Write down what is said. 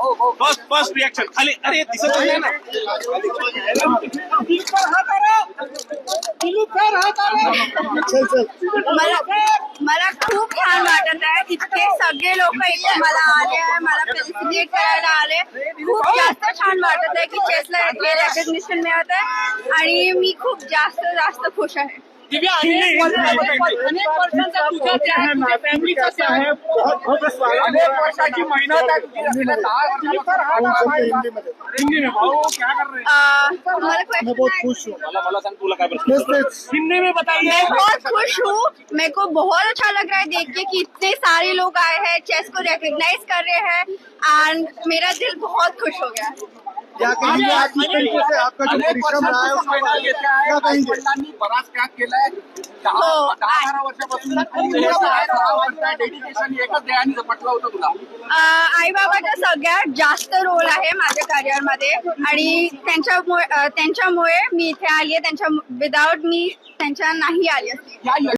First first reaction खाली, अरे दिसत नाही ना। मला मला खूप छान वाटत आहे इतके सगळे लोक इथे मला आले आहे मला फेलिसिटेट करायला आले खूप जास्त छान वाटत आहे की चेसला रेकग्निशन मिळत आहे आणि मी खूप जास्त जास्त खुश आहे। दिव्या अनेक वर्षांचा- तुझा त्या फॅमिलीचा त्या अनेक वर्षाची मेहनत आहे तुझी असलेल्या दहा वर्षापासून. हिंदी में भाऊ क्या कर रहे हैं? मला question आहे. मला मला सांग तुला काय प्रश्न हिंदी में बताइए. मैं बहुत खुश हूँ. मेरे को बहुत अच्छा लग रहा है देख के कि इतने सारे लोग आए हैं चेस को रिकॉग्नाइज कर रहे हैं एंड मेरा दिल बहुत खुश हो गया. कहेंगे आज इस तरीके से आपका जो अनेक परिश्रम रहा है वर्षांपासून उसके बारे में मेहनत घेतली आहे. क्या कहेंगे वडिलांनी बराच त्याग केलाय दहा हो. दहा बारा वर्षापासून हे सहा सहा वर्ष डेडिकेशन एकच ध्येयाने झपटलं होतं तुला आई बाबाचा सगळ्यात जास्त रोल आहे माझ्या करिअरमध्ये आणि त्यांच्यामुळे त्यांच्यामुळे मी इथे आली आहे त्यांच्या विदाउट मी त्यांच्या नाही आली असती